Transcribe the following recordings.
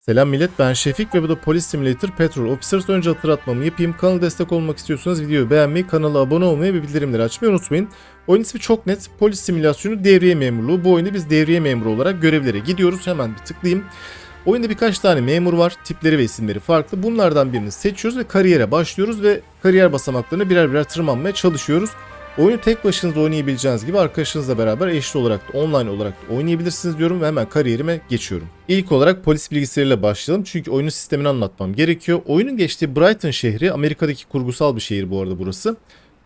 Selam millet ben Şefik ve bu da Police Simulator Petrol Officers. Önce hatırlatmamı yapayım. Kanala destek olmak istiyorsanız videoyu beğenmeyi, kanala abone olmayı ve bildirimleri açmayı unutmayın. Oyun ismi çok net. Polis simülasyonu devriye memurluğu. Bu oyunda biz devriye memuru olarak görevlere gidiyoruz. Hemen bir tıklayayım. Oyunda birkaç tane memur var. Tipleri ve isimleri farklı. Bunlardan birini seçiyoruz ve kariyere başlıyoruz ve kariyer basamaklarını birer birer tırmanmaya çalışıyoruz. Oyunu tek başınıza oynayabileceğiniz gibi arkadaşınızla beraber eşli olarak da online olarak da oynayabilirsiniz diyorum ve hemen kariyerime geçiyorum. İlk olarak polis bilgisayarıyla başlayalım çünkü oyunun sistemini anlatmam gerekiyor. Oyunun geçtiği Brighton şehri Amerika'daki kurgusal bir şehir bu arada burası.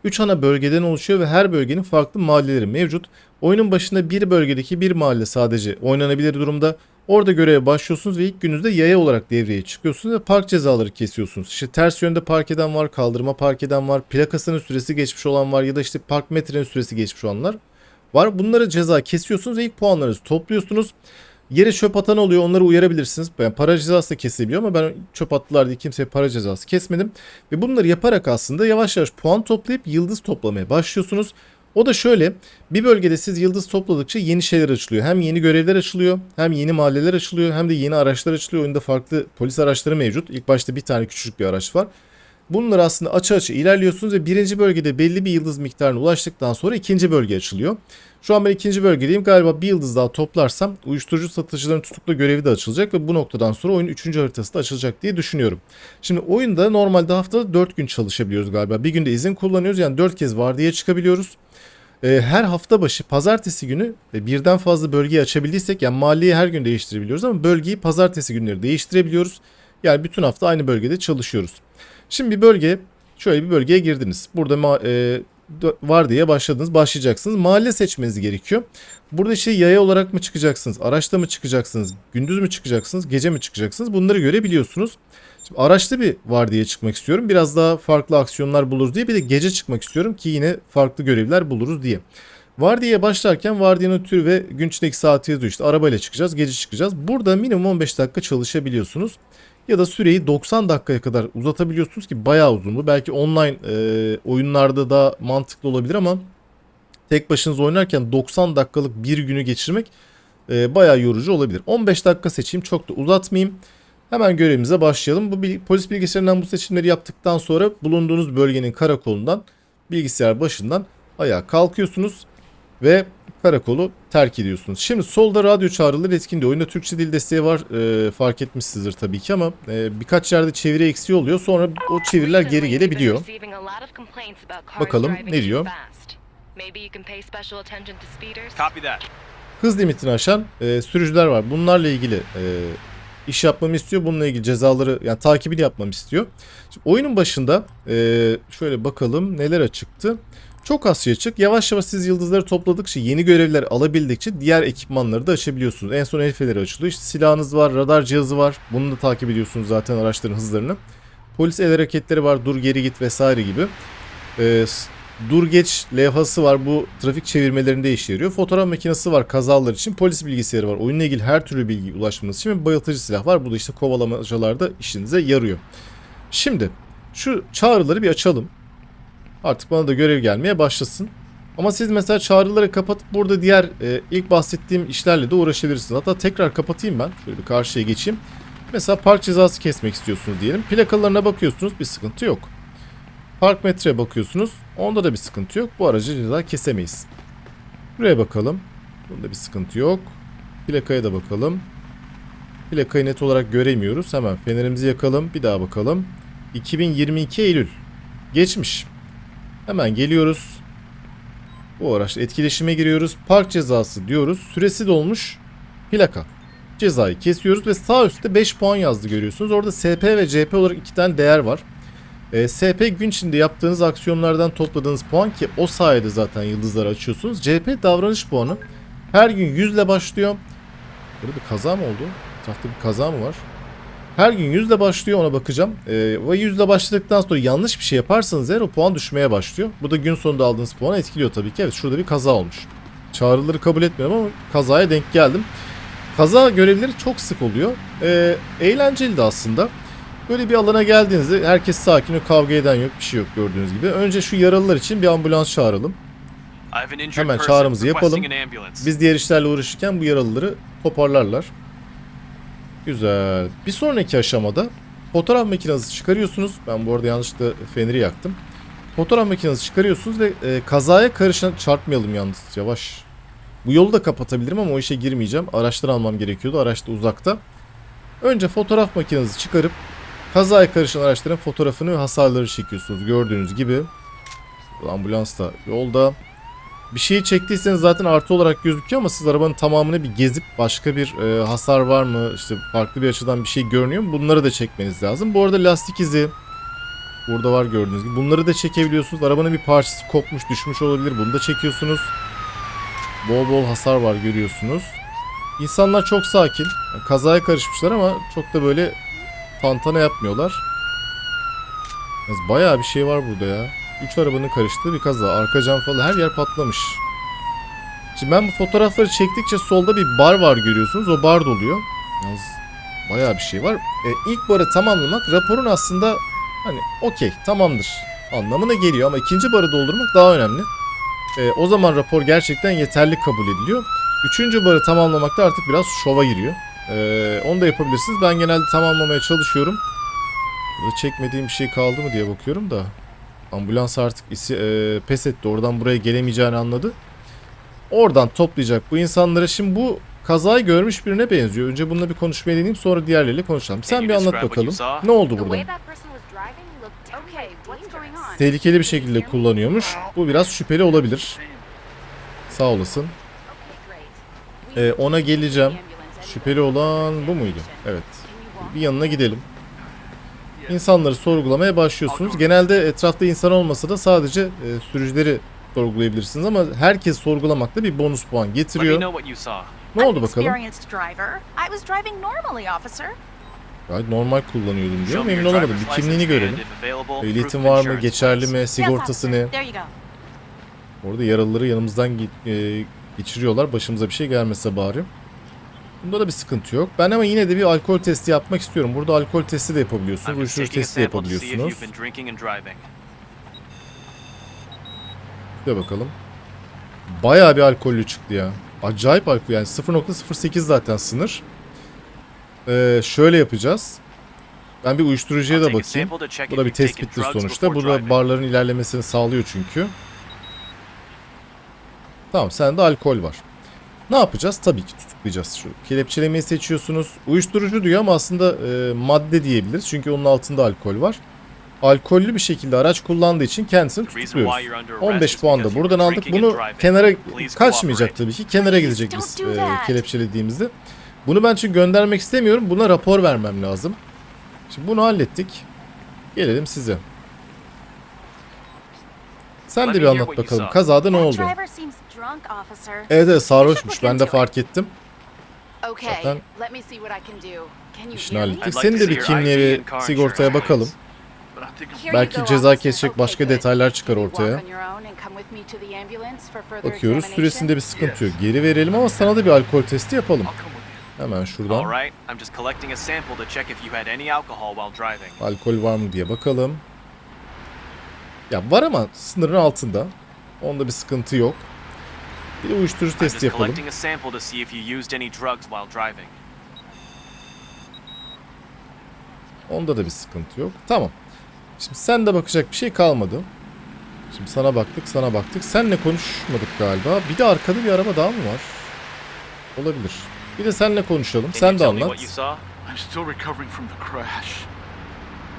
3 ana bölgeden oluşuyor ve her bölgenin farklı mahalleleri mevcut. Oyunun başında bir bölgedeki bir mahalle sadece oynanabilir durumda. Orada göreve başlıyorsunuz ve ilk gününüzde yaya olarak devreye çıkıyorsunuz ve park cezaları kesiyorsunuz. İşte ters yönde park eden var, kaldırma park eden var, plakasının süresi geçmiş olan var ya da işte park metrenin süresi geçmiş olanlar var. Bunları ceza kesiyorsunuz ve ilk puanlarınızı topluyorsunuz. Yere çöp atan oluyor onları uyarabilirsiniz. Ben para cezası da kesebiliyor ama ben çöp attılar diye kimseye para cezası kesmedim. Ve bunları yaparak aslında yavaş yavaş puan toplayıp yıldız toplamaya başlıyorsunuz. O da şöyle bir bölgede siz yıldız topladıkça yeni şeyler açılıyor. Hem yeni görevler açılıyor hem yeni mahalleler açılıyor hem de yeni araçlar açılıyor. Oyunda farklı polis araçları mevcut. İlk başta bir tane küçük bir araç var. Bunları aslında açı açı ilerliyorsunuz ve birinci bölgede belli bir yıldız miktarına ulaştıktan sonra ikinci bölge açılıyor. Şu an ben ikinci bölgedeyim. Galiba bir yıldız daha toplarsam uyuşturucu satıcıların tutukla görevi de açılacak ve bu noktadan sonra oyun üçüncü haritası da açılacak diye düşünüyorum. Şimdi oyunda normalde haftada 4 gün çalışabiliyoruz galiba. Bir günde izin kullanıyoruz yani 4 kez vardiya çıkabiliyoruz. Ee, her hafta başı pazartesi günü birden fazla bölgeyi açabildiysek yani mahalleyi her gün değiştirebiliyoruz ama bölgeyi pazartesi günleri değiştirebiliyoruz. Yani bütün hafta aynı bölgede çalışıyoruz. Şimdi bir bölge şöyle bir bölgeye girdiniz. Burada e, var diye başladınız başlayacaksınız. Mahalle seçmeniz gerekiyor. Burada işte yaya olarak mı çıkacaksınız? Araçta mı çıkacaksınız? Gündüz mü çıkacaksınız? Gece mi çıkacaksınız? Bunları görebiliyorsunuz. Şimdi araçta bir var diye çıkmak istiyorum. Biraz daha farklı aksiyonlar buluruz diye. Bir de gece çıkmak istiyorum ki yine farklı görevler buluruz diye. Vardiya başlarken vardiyanın türü ve gün içindeki saati yazıyor işte arabayla çıkacağız gece çıkacağız. Burada minimum 15 dakika çalışabiliyorsunuz. Ya da süreyi 90 dakikaya kadar uzatabiliyorsunuz ki bayağı uzun bu. Belki online e, oyunlarda da mantıklı olabilir ama tek başınıza oynarken 90 dakikalık bir günü geçirmek e, bayağı yorucu olabilir. 15 dakika seçeyim çok da uzatmayayım. Hemen görevimize başlayalım. Bu polis bilgisayarından bu seçimleri yaptıktan sonra bulunduğunuz bölgenin karakolundan bilgisayar başından ayağa kalkıyorsunuz ve karakolu terk ediyorsunuz. Şimdi solda radyo çağrıları etkin Oyunda Türkçe dil desteği var. Ee, fark etmişsinizdir tabii ki ama e, birkaç yerde çeviri eksiği oluyor. Sonra o çeviriler geri gelebiliyor. Bakalım ne diyor? Hız limitini aşan e, sürücüler var. Bunlarla ilgili e, iş yapmamı istiyor. Bununla ilgili cezaları yani takibini yapmamı istiyor. Şimdi oyunun başında e, şöyle bakalım neler açıktı. Çok az şey açık. Yavaş yavaş siz yıldızları topladıkça yeni görevler alabildikçe diğer ekipmanları da açabiliyorsunuz. En son el feneri açılıyor. İşte silahınız var, radar cihazı var. Bunu da takip ediyorsunuz zaten araçların hızlarını. Polis el hareketleri var, dur geri git vesaire gibi. E, s- dur geç levhası var. Bu trafik çevirmelerinde işe yarıyor. Fotoğraf makinesi var kazalar için. Polis bilgisayarı var. Oyunla ilgili her türlü bilgi ulaşmanız için. Ve bayıltıcı silah var. Bu da işte kovalamacalarda işinize yarıyor. Şimdi şu çağrıları bir açalım. Artık bana da görev gelmeye başlasın. Ama siz mesela çağrıları kapatıp burada diğer e, ilk bahsettiğim işlerle de uğraşabilirsiniz. Hatta tekrar kapatayım ben. Şöyle bir karşıya geçeyim. Mesela park cezası kesmek istiyorsunuz diyelim. Plakalarına bakıyorsunuz bir sıkıntı yok. Park metreye bakıyorsunuz. Onda da bir sıkıntı yok. Bu aracı ceza kesemeyiz. Buraya bakalım. Bunda bir sıkıntı yok. Plakaya da bakalım. Plakayı net olarak göremiyoruz. Hemen fenerimizi yakalım. Bir daha bakalım. 2022 Eylül. Geçmiş. Hemen geliyoruz. Bu araçla etkileşime giriyoruz. Park cezası diyoruz. Süresi dolmuş. Plaka. Cezayı kesiyoruz ve sağ üstte 5 puan yazdı görüyorsunuz. Orada SP ve CP olarak iki tane değer var. E, SP gün içinde yaptığınız aksiyonlardan topladığınız puan ki o sayede zaten yıldızları açıyorsunuz. CP davranış puanı. Her gün 100 ile başlıyor. Burada bir kaza mı oldu? Etrafta bir kaza mı var? Her gün 100 ile başlıyor ona bakacağım. E, ve 100 ile başladıktan sonra yanlış bir şey yaparsanız eğer o puan düşmeye başlıyor. Bu da gün sonunda aldığınız puanı etkiliyor tabii ki. Evet şurada bir kaza olmuş. Çağrıları kabul etmiyorum ama kazaya denk geldim. Kaza görevleri çok sık oluyor. E, eğlenceli de aslında. Böyle bir alana geldiğinizde herkes sakin, kavga eden yok, bir şey yok gördüğünüz gibi. Önce şu yaralılar için bir ambulans çağıralım. Hemen çağrımızı yapalım. Biz diğer işlerle uğraşırken bu yaralıları toparlarlar. Güzel. Bir sonraki aşamada fotoğraf makinenizi çıkarıyorsunuz. Ben bu arada yanlışlıkla feneri yaktım. Fotoğraf makinenizi çıkarıyorsunuz ve e, kazaya karışan çarpmayalım yalnız yavaş. Bu yolu da kapatabilirim ama o işe girmeyeceğim. Araçtan almam gerekiyordu. Araç da uzakta. Önce fotoğraf makinenizi çıkarıp kazaya karışan araçların fotoğrafını ve hasarları çekiyorsunuz. Gördüğünüz gibi. Ambulans da yolda. Bir şeyi çektiyseniz zaten artı olarak gözüküyor ama siz arabanın tamamını bir gezip başka bir e, hasar var mı, işte farklı bir açıdan bir şey görünüyor mu bunları da çekmeniz lazım. Bu arada lastik izi burada var gördüğünüz gibi. Bunları da çekebiliyorsunuz. Arabanın bir parçası kopmuş, düşmüş olabilir. Bunu da çekiyorsunuz. Bol bol hasar var görüyorsunuz. İnsanlar çok sakin. Yani kazaya karışmışlar ama çok da böyle tantana yapmıyorlar. Bayağı bir şey var burada ya. Üç arabanın karıştığı bir kaza. Arka cam falan her yer patlamış. Şimdi ben bu fotoğrafları çektikçe solda bir bar var görüyorsunuz. O bar doluyor. Yalnız bayağı bir şey var. E, ilk barı tamamlamak raporun aslında hani okey tamamdır anlamına geliyor. Ama ikinci barı doldurmak daha önemli. E, o zaman rapor gerçekten yeterli kabul ediliyor. Üçüncü barı tamamlamakta artık biraz şova giriyor. E, onu da yapabilirsiniz. Ben genelde tamamlamaya çalışıyorum. Burada çekmediğim bir şey kaldı mı diye bakıyorum da. Ambulans artık isi, e, pes etti. Oradan buraya gelemeyeceğini anladı. Oradan toplayacak bu insanları. Şimdi bu kazayı görmüş birine benziyor. Önce bununla bir konuşmayı deneyeyim sonra diğerleriyle konuşalım. Sen bir anlat bakalım. Ne oldu burada? Tehlikeli bir şekilde kullanıyormuş. Bu biraz şüpheli olabilir. Sağ olasın. Ee, ona geleceğim. Şüpheli olan bu muydu? Evet. Bir yanına gidelim. İnsanları sorgulamaya başlıyorsunuz. Genelde etrafta insan olmasa da sadece e, sürücüleri sorgulayabilirsiniz ama herkes sorgulamakta bir bonus puan getiriyor. Ne oldu bakalım? Gayet normal kullanıyordum diyor. Your olamadım. Bir kimliğini görelim. Ehliyetin var mı? Geçerli mi? Sigortası ne? Orada yaralıları yanımızdan e, geçiriyorlar. Başımıza bir şey gelmese bari. Bunda da bir sıkıntı yok. Ben ama yine de bir alkol testi yapmak istiyorum. Burada alkol testi de yapabiliyorsunuz. Uyuşturucu testi de yapabiliyorsunuz. Bir bakalım. Bayağı bir alkollü çıktı ya. Acayip alkol yani 0.08 zaten sınır. Ee, şöyle yapacağız. Ben bir uyuşturucuya da bakayım. Bu da bir tespittir sonuçta. before Bu da driving. barların ilerlemesini sağlıyor çünkü. Tamam sende alkol var. Ne yapacağız? Tabii ki tutuklayacağız. Şu kelepçelemeyi seçiyorsunuz. Uyuşturucu diyor ama aslında e, madde diyebiliriz. Çünkü onun altında alkol var. Alkollü bir şekilde araç kullandığı için kendisini tutukluyoruz. you're under arrest 15 is puan da buradan aldık. Bunu kenara kaçmayacak tabii ki. Kenara gidecek biz e, kelepçelediğimizde. Bunu ben çünkü göndermek istemiyorum. Buna rapor vermem lazım. Şimdi bunu hallettik. Gelelim size. Sen de bir anlat bakalım. Kazada ne oldu? Evet evet sarhoşmuş. Ben de fark ettim. Okay, Zaten- let me see what I can do. Can you İşini hear me? hallettik. I'd like Senin to de see bir kimliğe ve sigortaya insurance, bakalım. Here you Belki ceza kesecek Okay, başka detaylar çıkar Can you walk ortaya. on your own and come with me to the ambulance for further Bakıyoruz süresinde bir sıkıntı yok. Geri verelim ama sana da bir alkol testi yapalım. Hemen şuradan alkol var mı diye bakalım. Ya var ama sınırın altında. Onda bir sıkıntı yok. Bir de uyuşturucu testi yapalım. collecting a sample to see if you used any drugs while driving. Onda da bir sıkıntı yok. Tamam. Şimdi sen de bakacak bir şey kalmadı. Şimdi sana baktık, sana baktık. Senle konuşmadık galiba. Bir de arkada bir araba daha mı var? Olabilir. Bir de senle konuşalım. Sen de anlat. what you saw? I'm still recovering from the crash.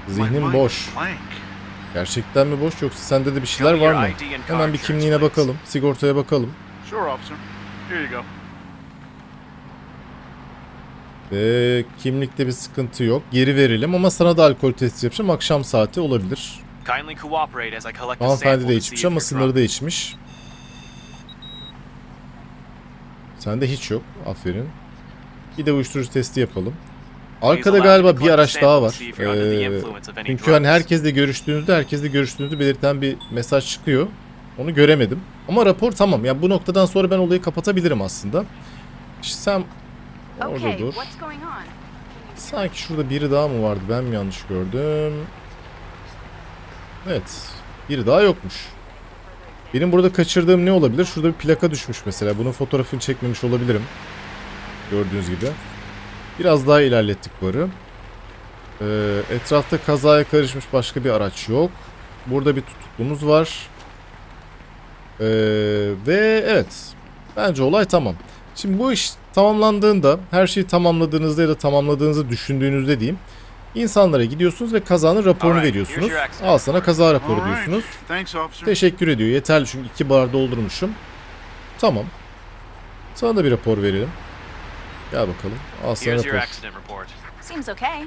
My Zihnin mind boş. Gerçekten mi boş yoksa sende de bir şeyler var mı? Hemen bir kimliğine bakalım. Sigortaya bakalım. Sure, officer. Here you go. Ve kimlikte bir sıkıntı yok. Geri verelim ama sana da alkol testi yapacağım. Akşam saati olabilir. Kindly cooperate as I collect a Hanımefendi de içmiş if ama sınırı da içmiş. Sende hiç yok. Aferin. Bir de uyuşturucu testi yapalım. Arkada galiba bir araç daha var. Ee, çünkü hani herkesle görüştüğünüzde herkesle görüştüğünüzü belirten bir mesaj çıkıyor. Onu göremedim. Ama rapor tamam. Ya bu noktadan sonra ben olayı kapatabilirim aslında. İşte sen orada dur. Sanki şurada biri daha mı vardı? Ben mi yanlış gördüm? Evet. Biri daha yokmuş. Benim burada kaçırdığım ne olabilir? Şurada bir plaka düşmüş mesela. Bunun fotoğrafını çekmemiş olabilirim. Gördüğünüz gibi. Biraz daha ilerlettik barı. Ee, etrafta kazaya karışmış başka bir araç yok. Burada bir tutuklumuz var. Ee, ve evet. Bence olay tamam. Şimdi bu iş tamamlandığında, her şeyi tamamladığınızda ya da tamamladığınızı düşündüğünüzde diyeyim. insanlara gidiyorsunuz ve kazanın raporunu veriyorsunuz. Al sana kaza raporu diyorsunuz. Teşekkür ediyor. Yeterli çünkü iki bar doldurmuşum. Tamam. Sana da bir rapor verelim. Gel bakalım. Al sana rapor. accident report. Seems okay.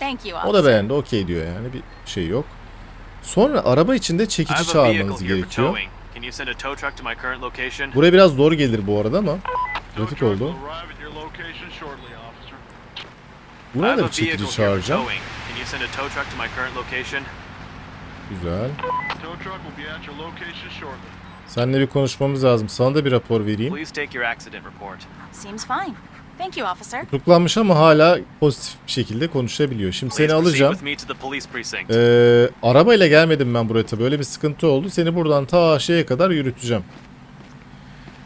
Thank you, O da beğendi. Okey diyor yani. Bir şey yok. Sonra araba içinde çekici çağırmanız gerekiyor. Can you send a tow truck to my current location? Buraya biraz zor gelir bu arada ama trafik oldu. Buna have da a bir çekici çağıracağım. towing. Can you send a tow truck to my current location? Güzel. Tow truck will be at your location shortly. Seninle bir konuşmamız lazım. Sana da bir rapor vereyim. Please take your accident report. Seems fine. Thank you, officer. Tutuklanmış ama hala pozitif bir şekilde konuşabiliyor. Şimdi Please seni alacağım. with me to the police precinct. Ee, arabayla gelmedim ben buraya tabii. Böyle bir sıkıntı oldu. Seni buradan ta şeye kadar yürüteceğim.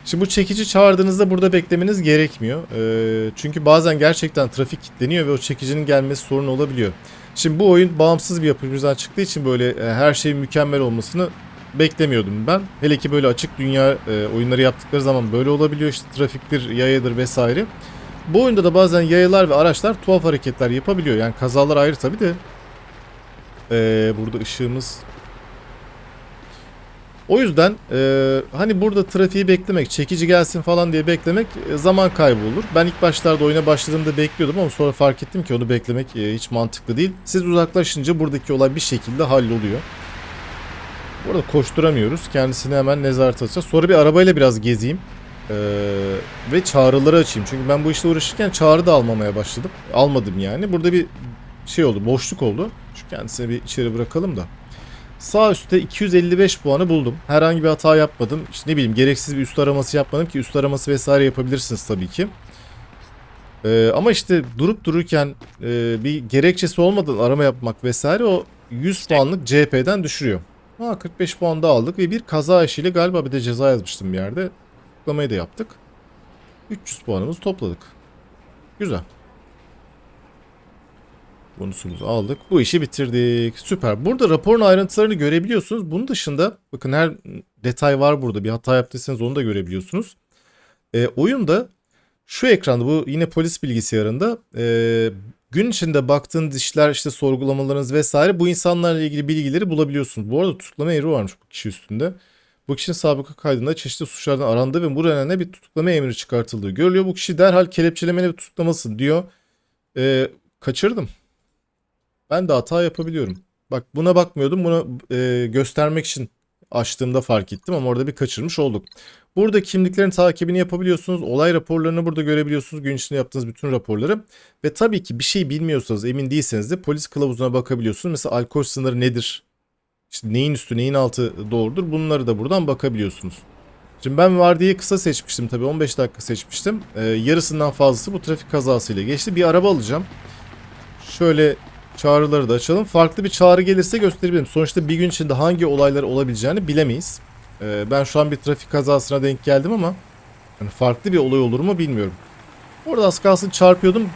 Şimdi bu çekici çağırdığınızda burada beklemeniz gerekmiyor. Ee, çünkü bazen gerçekten trafik kilitleniyor ve o çekicinin gelmesi sorun olabiliyor. Şimdi bu oyun bağımsız bir yapımcıdan çıktığı için böyle e, her şeyin mükemmel olmasını beklemiyordum ben. Hele ki böyle açık dünya e, oyunları yaptıkları zaman böyle olabiliyor. İşte trafiktir, yayadır vesaire. Bu oyunda da bazen yayalar ve araçlar tuhaf hareketler yapabiliyor. Yani kazalar ayrı tabii de. Ee, burada ışığımız. O yüzden e, hani burada trafiği beklemek, çekici gelsin falan diye beklemek e, zaman kaybı olur. Ben ilk başlarda oyuna başladığımda bekliyordum ama sonra fark ettim ki onu beklemek e, hiç mantıklı değil. Siz uzaklaşınca buradaki olay bir şekilde halloluyor. Burada koşturamıyoruz. Kendisini hemen nezaret alacağız. Sonra bir arabayla biraz gezeyim. Ee, ve çağrıları açayım. Çünkü ben bu işle uğraşırken çağrı da almamaya başladım. Almadım yani. Burada bir şey oldu, boşluk oldu. Şu kendisini bir içeri bırakalım da. Sağ üstte 255 puanı buldum. Herhangi bir hata yapmadım. İşte ne bileyim gereksiz bir üst araması yapmadım ki üst araması vesaire yapabilirsiniz tabii ki. Ee, ama işte durup dururken e, bir gerekçesi olmadan arama yapmak vesaire o 100 puanlık CHP'den düşürüyor. Ha 45 puan da aldık ve bir kaza eşiyle galiba bir de ceza yazmıştım bir yerde. Tıklamayı da yaptık. 300 puanımızı topladık. Güzel. Bonusumuzu aldık. Bu işi bitirdik. Süper. Burada raporun ayrıntılarını görebiliyorsunuz. Bunun dışında bakın her detay var burada. Bir hata yaptıysanız onu da görebiliyorsunuz. E, oyunda şu ekranda bu yine polis bilgisayarında e, gün içinde baktığınız işler işte sorgulamalarınız vesaire bu insanlarla ilgili bilgileri bulabiliyorsunuz. Bu arada tutuklama emri varmış bu kişi üstünde. Bu kişinin sabıka kaydında çeşitli suçlardan arandığı ve bu nedenle bir tutuklama emri çıkartıldığı görülüyor. Bu kişi derhal kelepçelemeli ve tutuklamasın diyor. E, kaçırdım. Ben de hata yapabiliyorum. Bak buna bakmıyordum. Bunu e, göstermek için açtığımda fark ettim ama orada bir kaçırmış olduk. Burada kimliklerin takibini yapabiliyorsunuz. Olay raporlarını burada görebiliyorsunuz. Gün içinde yaptığınız bütün raporları. Ve tabii ki bir şey bilmiyorsanız, emin değilseniz de polis kılavuzuna bakabiliyorsunuz. Mesela alkol sınırı nedir? İşte neyin üstü, neyin altı doğrudur? Bunları da buradan bakabiliyorsunuz. Şimdi ben vardiyayı kısa seçmiştim tabii 15 dakika seçmiştim. Ee, yarısından fazlası bu trafik kazasıyla geçti. Bir araba alacağım. Şöyle çağrıları da açalım. Farklı bir çağrı gelirse gösterebilirim. Sonuçta bir gün içinde hangi olaylar olabileceğini bilemeyiz. Ee, ben şu an bir trafik kazasına denk geldim ama hani farklı bir olay olur mu bilmiyorum. Orada az kalsın çarpıyordum.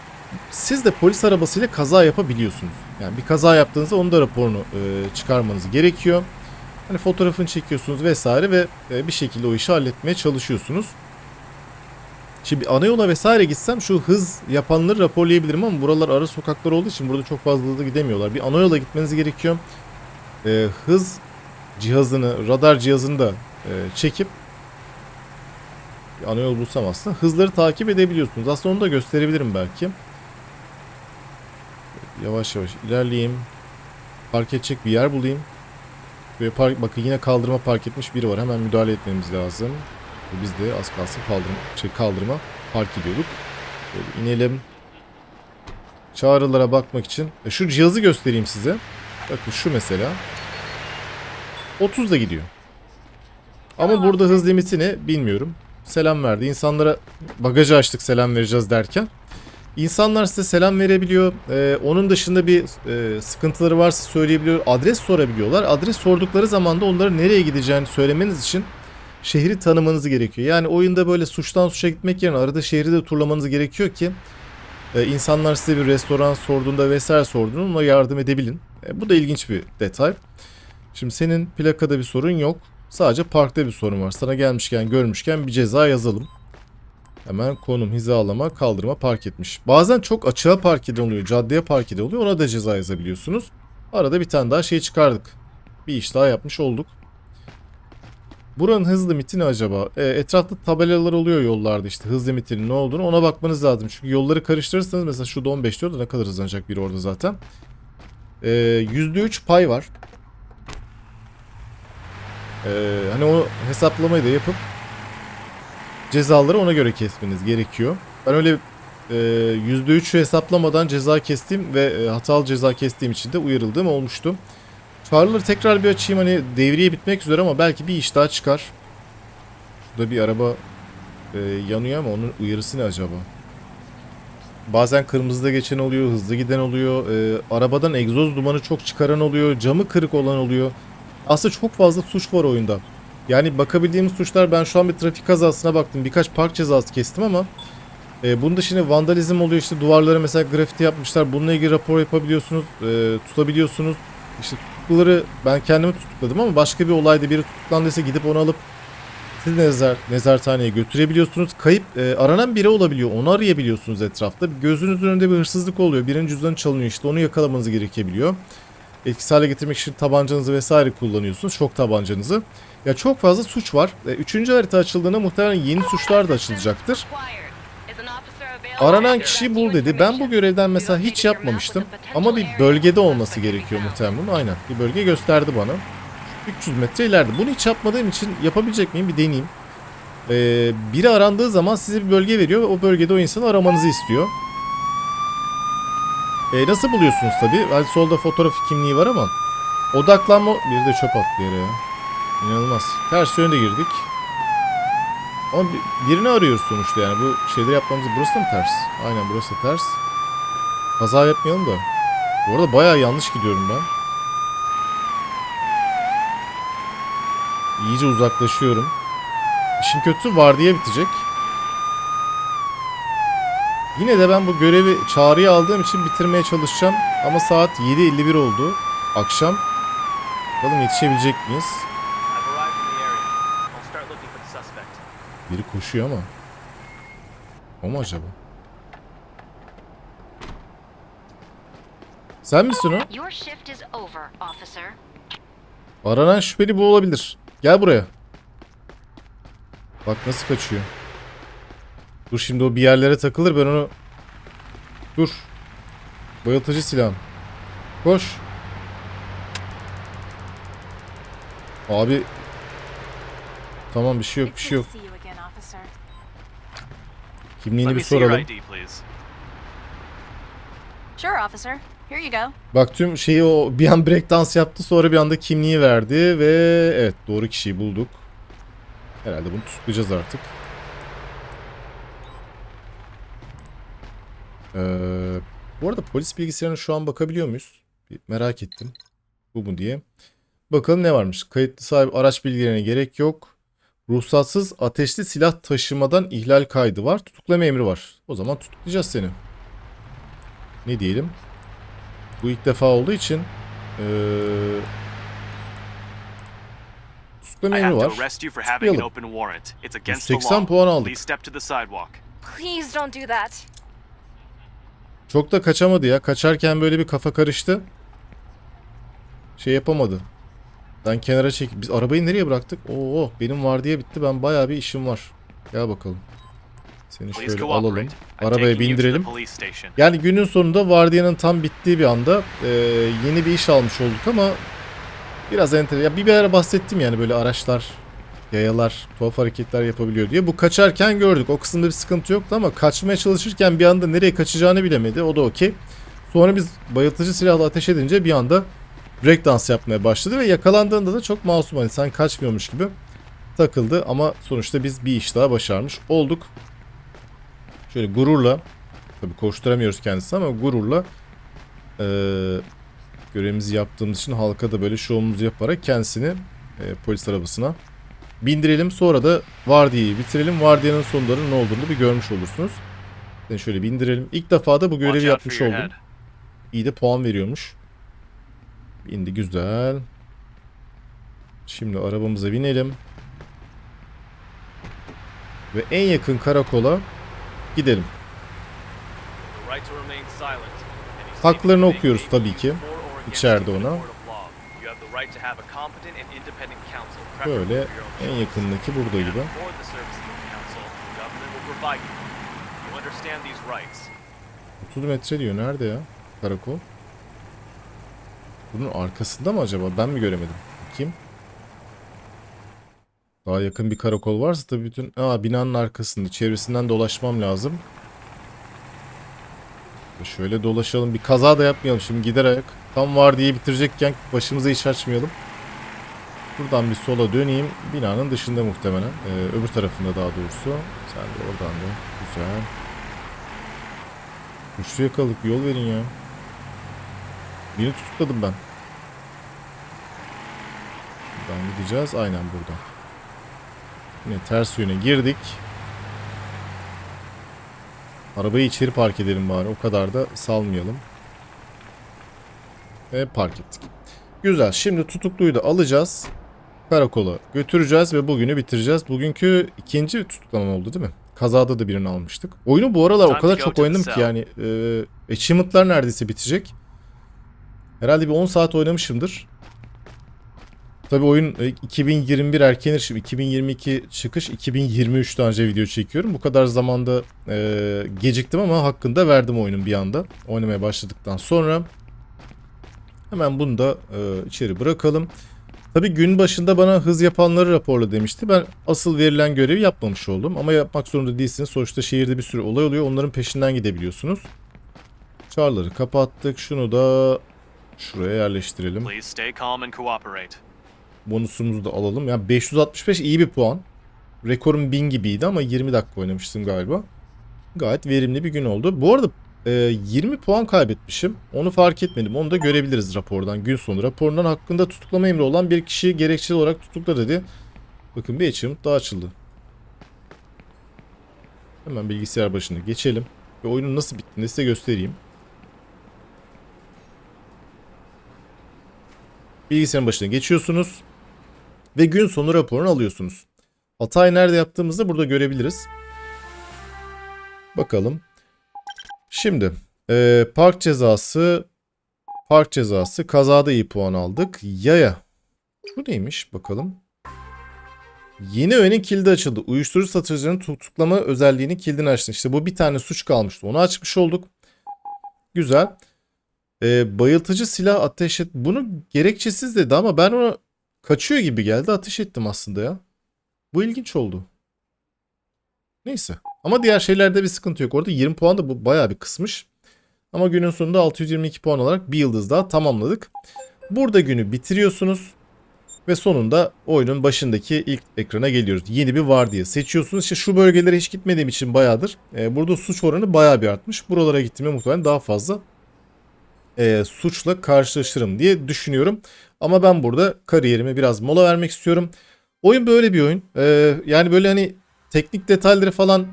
Siz de polis arabasıyla kaza yapabiliyorsunuz. Yani bir kaza yaptığınızda onun da raporunu e, çıkarmanız gerekiyor. Hani fotoğrafını çekiyorsunuz vesaire ve e, bir şekilde o işi halletmeye çalışıyorsunuz. Şimdi ana yola vesaire gitsem şu hız yapanları raporlayabilirim ama buralar ara sokaklar olduğu için burada çok fazla da gidemiyorlar. Bir ana yola gitmeniz gerekiyor. Ee, hız cihazını, radar cihazını da e, çekip bir ana yol bulsam aslında hızları takip edebiliyorsunuz. Aslında onu da gösterebilirim belki. Yavaş yavaş ilerleyeyim. Park edecek bir yer bulayım. Ve park, bakın yine kaldırıma park etmiş biri var. Hemen müdahale etmemiz lazım. Ve Biz de az kalsın kaldırma, şey kaldırıma park ediyorduk. Şöyle inelim. Çağrılara bakmak için. E, şu cihazı göstereyim size. Bakın şu mesela. 30 da gidiyor. Ama burada hız limiti ne bilmiyorum. Selam verdi. İnsanlara bagajı açtık selam vereceğiz derken. İnsanlar size selam verebiliyor. Ee, onun dışında bir e, sıkıntıları varsa söyleyebiliyor. Adres sorabiliyorlar. Adres sordukları zaman da onların nereye gideceğini söylemeniz için şehri tanımanız gerekiyor. Yani oyunda böyle suçtan suça gitmek yerine arada şehri de turlamanız gerekiyor ki E, insanlar size bir restoran sorduğunda vesaire sorduğunda ona yardım edebilin. E, bu da ilginç bir detay. Şimdi senin plakada bir sorun yok. Sadece parkta bir sorun var. Sana gelmişken görmüşken bir ceza yazalım. Hemen konum, hizalama, kaldırma park etmiş. Bazen çok açığa park eden oluyor, caddeye park eden oluyor. Ona da ceza yazabiliyorsunuz. Arada bir tane daha şey çıkardık. Bir iş daha yapmış olduk. Buranın hız limiti ne acaba? E, etrafta tabelalar oluyor yollarda işte hız limitinin ne olduğunu ona bakmanız lazım. Çünkü yolları karıştırırsanız mesela şurada 15 diyor da ne kadar hızlanacak biri orada zaten. E, %3 pay var. E, hani o hesaplamayı da yapıp cezaları ona göre kesmeniz gerekiyor. Ben öyle e, %3'ü hesaplamadan ceza kestiğim ve e, hatalı ceza kestiğim için de uyarıldığım olmuştu. Çağrıları tekrar bir açayım hani devriye bitmek üzere ama belki bir iş daha çıkar. Şurada bir araba e, yanıyor ama onun uyarısı ne acaba? Bazen kırmızıda geçen oluyor, hızlı giden oluyor. e, arabadan egzoz dumanı çok çıkaran oluyor, camı kırık olan oluyor. Aslında çok fazla suç var oyunda. Yani bakabildiğimiz suçlar ben şu an bir trafik kazasına baktım. Birkaç park cezası kestim ama e, bunun dışında vandalizm oluyor işte duvarlara mesela grafiti yapmışlar. Bununla ilgili rapor yapabiliyorsunuz, e, tutabiliyorsunuz. İşte tutukluları ben kendimi tutukladım ama başka bir olayda biri tutuklandıysa gidip onu alıp siz nezar, nezarethaneye götürebiliyorsunuz. Kayıp e, aranan biri olabiliyor. Onu arayabiliyorsunuz etrafta. Gözünüzün önünde bir hırsızlık oluyor. Birinin cüzdanı çalınıyor işte onu yakalamanız gerekebiliyor. Etkisiz hale getirmek için tabancanızı vesaire kullanıyorsunuz. Şok tabancanızı. Ya çok fazla suç var. E, Üçüncü harita açıldığında muhtemelen yeni suçlar da açılacaktır. Aranan kişiyi bul dedi. Ben bu görevden mesela hiç yapmamıştım. Ama bir bölgede olması gerekiyor muhtemelen. Aynen. Bir bölge gösterdi bana. 300 metre ileride. Bunu hiç yapmadığım için yapabilecek miyim bir deneyeyim. Ee, biri arandığı zaman size bir bölge veriyor ve o bölgede o insanı aramanızı istiyor. Ee, nasıl buluyorsunuz tabi? Hadi solda fotoğraf kimliği var ama odaklanma... Bir de çöp attı yere ya. İnanılmaz. Ters yönde girdik. Ama bir- birini arıyoruz sonuçta yani. Bu şeyleri yapmamız burası da mı ters? Aynen burası da ters. Kaza yapmayalım da. Bu arada bayağı yanlış gidiyorum ben. İyice uzaklaşıyorum. İşin kötüsü vardiya bitecek. Yine de ben bu görevi çağrıya aldığım için bitirmeye çalışacağım. Ama saat 7.51 oldu. Akşam. Bakalım yetişebilecek miyiz? Biri koşuyor ama. O mu acaba? Sen misin o? Aranan şüpheli bu olabilir. Gel buraya. Bak nasıl kaçıyor. Dur şimdi o bir yerlere takılır ben onu... Dur. Bayıltıcı silahım. Koş. Abi. Tamam bir şey yok bir şey yok. Kimliğini bir soralım. Sure, officer. Here you go. Bak tüm şeyi o bir an break dans yaptı sonra bir anda kimliği verdi ve evet doğru kişiyi bulduk. Herhalde bunu tutuklayacağız artık. Ee, bu arada polis bilgisayarına şu an bakabiliyor muyuz? Bir merak ettim. Bu mu diye. Bakalım ne varmış. Kayıtlı sahibi araç bilgilerine gerek yok. Ruhsatsız ateşli silah taşımadan ihlal kaydı var. Tutuklama emri var. O zaman tutuklayacağız seni. Ne diyelim? Bu ilk defa olduğu için eee tutuklama emri var. Tutuklayalım. open warrant. It's against the 180 law. puan aldık. Please don't do that. Çok da kaçamadı ya. Kaçarken böyle bir kafa karıştı. Şey yapamadı. Ben kenara çek. Biz arabayı nereye bıraktık? Oo benim var diye bitti. Ben bayağı bir işim var. Gel bakalım. Seni şöyle alalım. Arabaya bindirelim. Yani günün sonunda vardiyanın tam bittiği bir anda e, yeni bir iş almış olduk ama biraz enter. Ya bir bir ara bahsettim yani böyle araçlar, yayalar tuhaf hareketler yapabiliyor diye. Bu kaçarken gördük. O kısımda bir sıkıntı yoktu ama kaçmaya çalışırken bir anda nereye kaçacağını bilemedi. O da okey. Sonra biz bayıltıcı silahla ateş edince bir anda breakdance yapmaya başladı ve yakalandığında da çok masum hani sen kaçmıyormuş gibi takıldı ama sonuçta biz bir iş daha başarmış olduk. Şöyle gururla Tabii koşturamıyoruz kendisi ama gururla eee görevimizi yaptığımız için halka da böyle şovumuzu yaparak kendisini eee, polis arabasına bindirelim. Sonra da vardiyayı bitirelim. Vardiyanın sonlarının ne olduğunu bir görmüş olursunuz. Seni şöyle bir indirelim. İlk defa da bu görevi yapmış oldum. İyi de puan veriyormuş. Bindi güzel. Şimdi arabamıza binelim. Ve en yakın karakola gidelim. Haklarını okuyoruz tabii ki. İçeride ona. Böyle en yakındaki burada gibi. 30 metre diyor. Nerede ya? Karakol. Bunun arkasında mı acaba? Ben mi göremedim? Bakayım. Daha yakın bir karakol varsa tabii bütün... Aa binanın arkasında. Çevresinden dolaşmam lazım. Ve Şöyle dolaşalım. Bir kaza da yapmayalım şimdi gider ayak. Tam var diye bitirecekken başımıza iş açmayalım. Buradan bir sola döneyim. Binanın dışında muhtemelen. Ee, öbür tarafında daha doğrusu. Sen de oradan da. Güzel. Güçlü yakalık yol verin ya. Birini tutukladım ben. Buradan gideceğiz. Aynen burada. Yine ters yöne girdik. Arabayı içeri park edelim bari. O kadar da salmayalım. Ve park ettik. Güzel. Şimdi tutukluyu da alacağız. Karakola götüreceğiz ve bugünü bitireceğiz. Bugünkü ikinci tutuklama oldu değil mi? Kazada da birini almıştık. Oyunu bu aralar o kadar çok oynadım ki yani e, achievement'lar neredeyse bitecek. Herhalde bir 10 saat oynamışımdır. Tabii oyun e, 2021 erken erişim, 2022 çıkış, 2023'ten önce video çekiyorum. Bu kadar zamanda e, geciktim ama hakkında verdim oyunun bir anda. Oynamaya başladıktan sonra. Hemen bunu da e, içeri bırakalım. Tabii gün başında bana hız yapanları raporla demişti. Ben asıl verilen görevi yapmamış oldum. Ama yapmak zorunda değilsiniz. Sonuçta şehirde bir sürü olay oluyor. Onların peşinden gidebiliyorsunuz. Çarları kapattık. Şunu da şuraya yerleştirelim. Bonusumuzu da alalım. Yani 565 iyi bir puan. Rekorum 1000 gibiydi ama 20 dakika oynamıştım galiba. Gayet verimli bir gün oldu. Bu arada e, 20 puan kaybetmişim. Onu fark etmedim. Onu da görebiliriz rapordan. Gün sonu raporundan hakkında tutuklama emri olan bir kişiyi gerekçeli olarak tutukla dedi. Bakın bir achievement daha açıldı. Hemen bilgisayar başına geçelim. Ve oyunun nasıl bittiğini size göstereyim. Bilgisayarın başına geçiyorsunuz. Ve gün sonu raporunu alıyorsunuz. Hatayı nerede yaptığımızı burada görebiliriz. Bakalım. Şimdi e, park cezası park cezası kazada iyi puan aldık. Yaya. Bu neymiş bakalım. Yeni öğenin kilidi açıldı. Uyuşturucu satıcının tutuklama özelliğini kilidini açtı. İşte bu bir tane suç kalmıştı. Onu açmış olduk. Güzel. E, bayıltıcı silah ateş et. Bunu gerekçesiz dedi ama ben ona kaçıyor gibi geldi. Ateş ettim aslında ya. Bu ilginç oldu. Neyse. Ama diğer şeylerde bir sıkıntı yok. Orada 20 puan da bu bayağı bir kısmış. Ama günün sonunda 622 puan olarak bir yıldız daha tamamladık. Burada günü bitiriyorsunuz. Ve sonunda oyunun başındaki ilk ekrana geliyoruz. Yeni bir vardiya seçiyorsunuz. İşte şu bölgelere hiç gitmediğim için bayağıdır. e, burada suç oranı bayağı bir artmış. Buralara gittiğimde muhtemelen daha fazla e, suçla karşılaşırım diye düşünüyorum. Ama ben burada kariyerime biraz mola vermek istiyorum. Oyun böyle bir oyun. E, yani böyle hani teknik detayları falan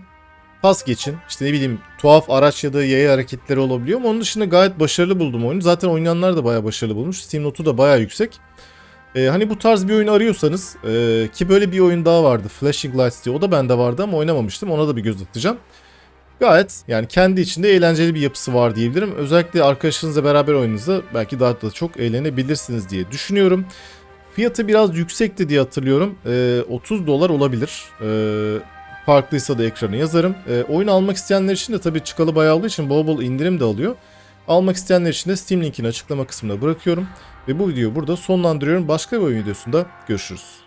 pas geçin. İşte ne bileyim tuhaf araç ya da yaya hareketleri olabiliyor ama onun dışında gayet başarılı buldum oyunu. Zaten oynayanlar da bayağı başarılı bulmuş. Steam notu da bayağı yüksek. E, hani bu tarz bir oyun arıyorsanız e, ki böyle bir oyun daha vardı. Flashing Lights diye o da bende vardı ama oynamamıştım. Ona da bir göz atacağım. Gayet yani kendi içinde eğlenceli bir yapısı var diyebilirim. Özellikle arkadaşlarınızla beraber oynadığınızda belki daha da çok eğlenebilirsiniz diye düşünüyorum. Fiyatı biraz yüksekti diye hatırlıyorum. Ee, 30 dolar olabilir. Ee, farklıysa da ekrana yazarım. Ee, oyun almak isteyenler için de tabii çıkalı bayağı olduğu için bol bol indirim de alıyor. Almak isteyenler için de Steam linkini açıklama kısmına bırakıyorum. Ve bu videoyu burada sonlandırıyorum. Başka bir oyun videosunda görüşürüz.